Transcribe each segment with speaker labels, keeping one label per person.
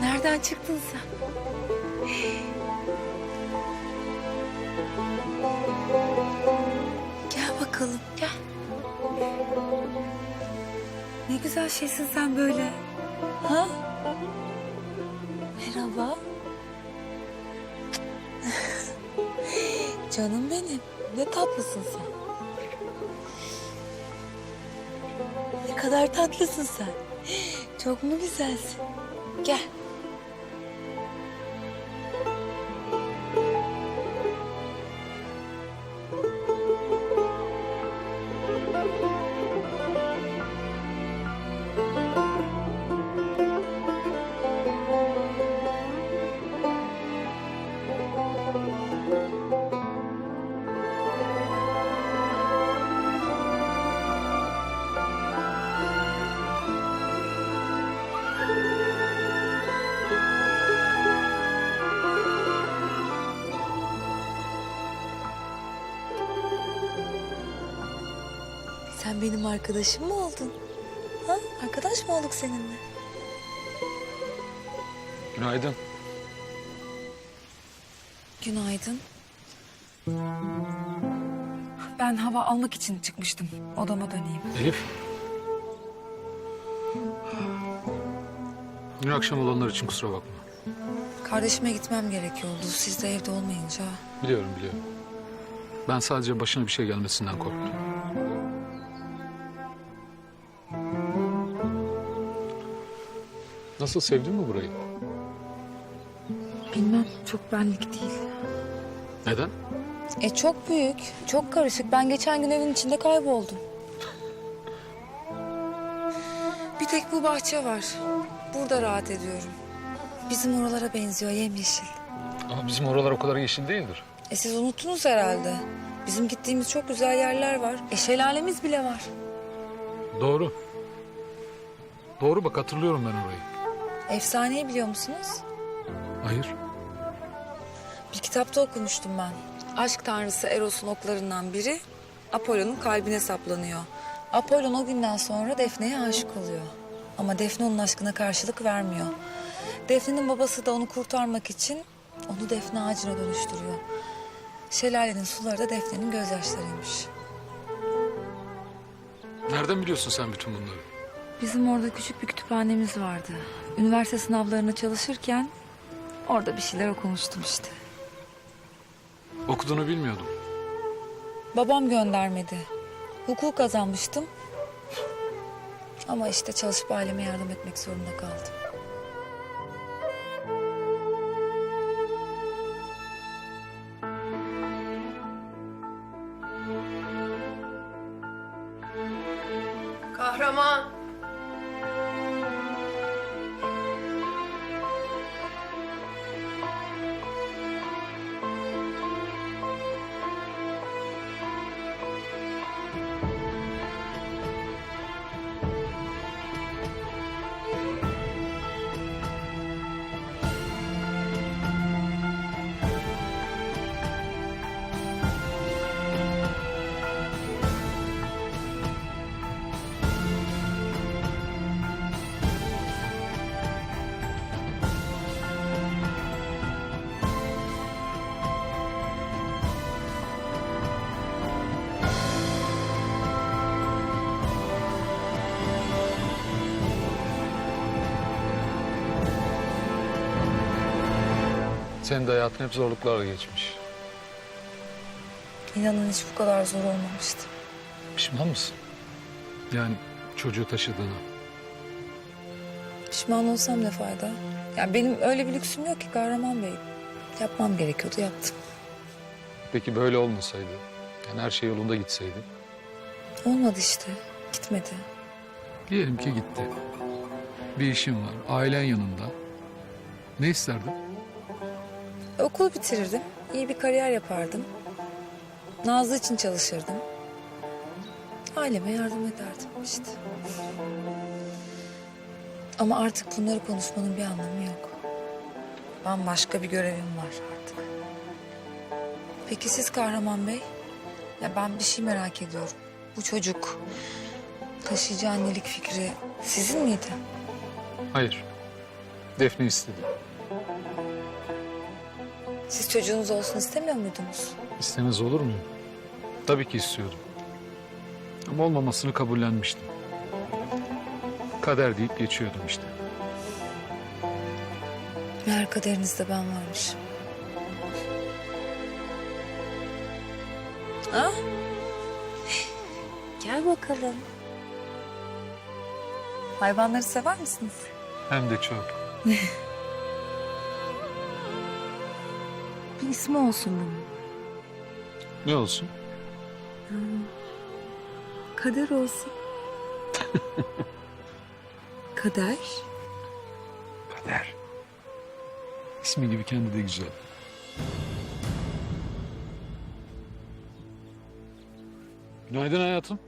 Speaker 1: Nereden çıktın sen? Güzel şeysin sen böyle. Ha? Merhaba. Canım benim. Ne tatlısın sen. Ne kadar tatlısın sen. Çok mu güzelsin? Gel. Benim arkadaşım mı oldun? Ha? Arkadaş mı olduk seninle?
Speaker 2: Günaydın.
Speaker 1: Günaydın. Ben hava almak için çıkmıştım. Odama döneyim.
Speaker 2: Elif. Dün akşam olanlar için kusura bakma.
Speaker 1: Kardeşime gitmem gerekiyordu. Siz de evde olmayınca.
Speaker 2: Biliyorum biliyorum. Ben sadece başına bir şey gelmesinden korktum. Nasıl sevdin mi burayı?
Speaker 1: Bilmem çok benlik değil.
Speaker 2: Neden?
Speaker 1: E çok büyük, çok karışık. Ben geçen gün evin içinde kayboldum. Bir tek bu bahçe var. Burada rahat ediyorum. Bizim oralara benziyor yemyeşil.
Speaker 2: Ama bizim oralar o kadar yeşil değildir.
Speaker 1: E siz unuttunuz herhalde. Bizim gittiğimiz çok güzel yerler var. E şelalemiz bile var.
Speaker 2: Doğru. Doğru bak hatırlıyorum ben orayı.
Speaker 1: Efsaneyi biliyor musunuz?
Speaker 2: Hayır.
Speaker 1: Bir kitapta okumuştum ben. Aşk tanrısı Eros'un oklarından biri Apollo'nun kalbine saplanıyor. Apollon o günden sonra Defne'ye aşık oluyor. Ama Defne onun aşkına karşılık vermiyor. Defne'nin babası da onu kurtarmak için onu Defne ağacına dönüştürüyor. Şelalenin suları da Defne'nin gözyaşlarıymış.
Speaker 2: Nereden biliyorsun sen bütün bunları?
Speaker 1: Bizim orada küçük bir kütüphanemiz vardı. Üniversite sınavlarına çalışırken orada bir şeyler okumuştum işte.
Speaker 2: Okuduğunu bilmiyordum.
Speaker 1: Babam göndermedi. Hukuk kazanmıştım. Ama işte çalışıp aileme yardım etmek zorunda kaldım.
Speaker 2: Senin de hayatın hep zorluklarla geçmiş.
Speaker 1: İnanın hiç bu kadar zor olmamıştı.
Speaker 2: Pişman mısın? Yani çocuğu taşıdığına.
Speaker 1: Pişman olsam ne fayda? Yani benim öyle bir lüksüm yok ki Kahraman Bey. Yapmam gerekiyordu yaptım.
Speaker 2: Peki böyle olmasaydı? Yani her şey yolunda gitseydi?
Speaker 1: Olmadı işte. Gitmedi.
Speaker 2: Diyelim ki gitti. Bir işin var, ailen yanında. Ne isterdin?
Speaker 1: Okulu bitirirdim. iyi bir kariyer yapardım. Nazlı için çalışırdım. Aileme yardım ederdim işte. Ama artık bunları konuşmanın bir anlamı yok. Bambaşka bir görevim var artık. Peki siz Kahraman Bey? Ya ben bir şey merak ediyorum. Bu çocuk taşıyıcı annelik fikri sizin miydi?
Speaker 2: Hayır. Defne istedi.
Speaker 1: Siz çocuğunuz olsun istemiyor muydunuz?
Speaker 2: İstemez olur muyum? Tabii ki istiyordum. Ama olmamasını kabullenmiştim. Kader deyip geçiyordum işte.
Speaker 1: Meğer kaderinizde ben varmış. Ha? Gel bakalım. Hayvanları sever misiniz?
Speaker 2: Hem de çok.
Speaker 1: Bir ismi olsun bunun.
Speaker 2: Ne olsun?
Speaker 1: Kader olsun. Kader.
Speaker 2: Kader. İsmi gibi kendi de güzel. Günaydın hayatım.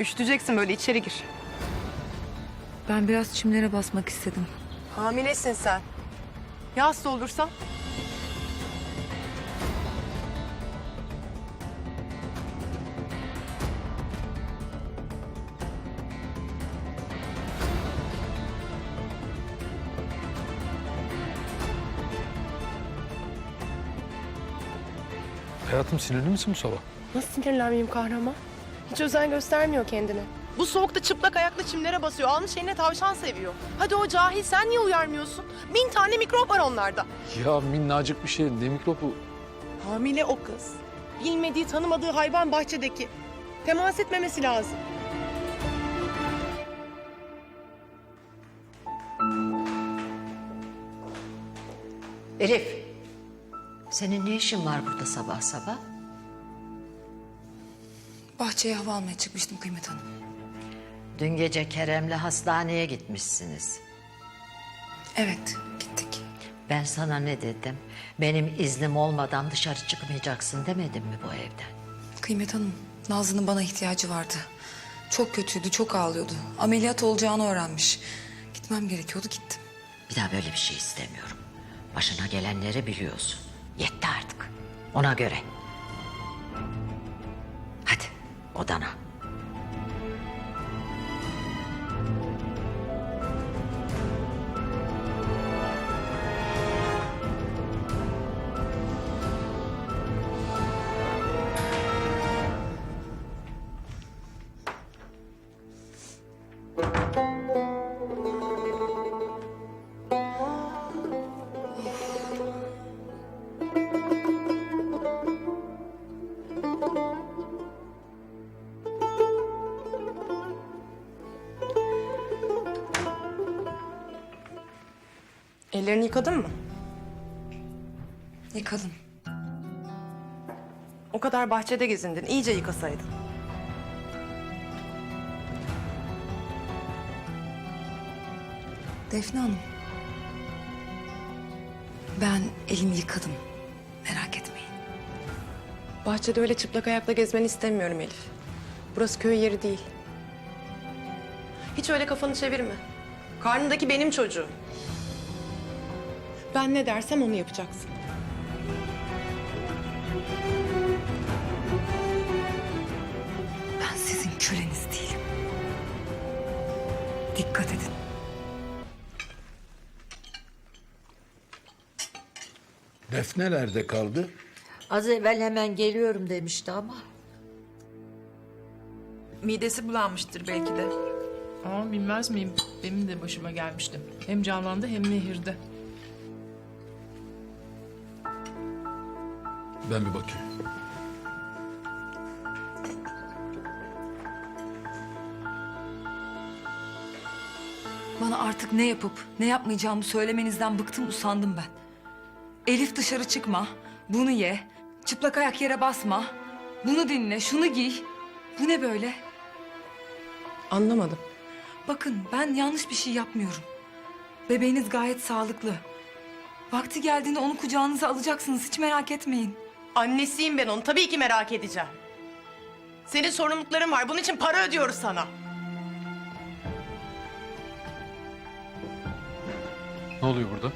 Speaker 3: Üşüteceksin böyle içeri gir.
Speaker 1: Ben biraz çimlere basmak istedim.
Speaker 3: Hamilesin sen. Ya hasta olursan?
Speaker 2: Hayatım sinirli misin bu sabah?
Speaker 3: Nasıl sinirlenmeyeyim kahraman? Hiç özen göstermiyor kendine. Bu soğukta çıplak ayakla çimlere basıyor. Almış eline tavşan seviyor. Hadi o cahil sen niye uyarmıyorsun? Bin tane mikrop var onlarda.
Speaker 2: Ya minnacık bir şey. Ne mikrobu?
Speaker 3: Hamile o kız. Bilmediği tanımadığı hayvan bahçedeki. Temas etmemesi lazım.
Speaker 4: Elif, senin ne işin var burada sabah sabah?
Speaker 1: Bahçeye hava almaya çıkmıştım Kıymet Hanım.
Speaker 4: Dün gece Kerem'le hastaneye gitmişsiniz.
Speaker 1: Evet, gittik.
Speaker 4: Ben sana ne dedim? Benim iznim olmadan dışarı çıkmayacaksın demedim mi bu evden?
Speaker 1: Kıymet Hanım, Nazlı'nın bana ihtiyacı vardı. Çok kötüydü, çok ağlıyordu. Ameliyat olacağını öğrenmiş. Gitmem gerekiyordu, gittim.
Speaker 4: Bir daha böyle bir şey istemiyorum. Başına gelenleri biliyorsun. Yetti artık. Ona göre. Hadi odana.
Speaker 3: Ellerini yıkadın mı?
Speaker 1: Yıkadım.
Speaker 3: O kadar bahçede gezindin. İyice yıkasaydın.
Speaker 1: Defne Hanım. Ben elimi yıkadım. Merak etmeyin.
Speaker 3: Bahçede öyle çıplak ayakla gezmeni istemiyorum Elif. Burası köy yeri değil. Hiç öyle kafanı çevirme. Karnındaki benim çocuğum. Ben ne dersem onu yapacaksın.
Speaker 1: Ben sizin köleniz değilim. Dikkat edin.
Speaker 5: Defne nerede kaldı?
Speaker 4: Az evvel hemen geliyorum demişti ama.
Speaker 6: Midesi bulanmıştır belki de.
Speaker 7: Aa bilmez miyim? Benim de başıma gelmişti. Hem canlandı hem nehirde.
Speaker 2: Ben bir bakayım.
Speaker 1: Bana artık ne yapıp ne yapmayacağımı söylemenizden bıktım usandım ben. Elif dışarı çıkma, bunu ye, çıplak ayak yere basma, bunu dinle, şunu giy. Bu ne böyle?
Speaker 3: Anlamadım.
Speaker 1: Bakın ben yanlış bir şey yapmıyorum. Bebeğiniz gayet sağlıklı. Vakti geldiğinde onu kucağınıza alacaksınız. Hiç merak etmeyin.
Speaker 3: Annesiyim ben onu. Tabii ki merak edeceğim. Senin sorumlulukların var. Bunun için para ödüyoruz sana.
Speaker 2: Ne oluyor burada?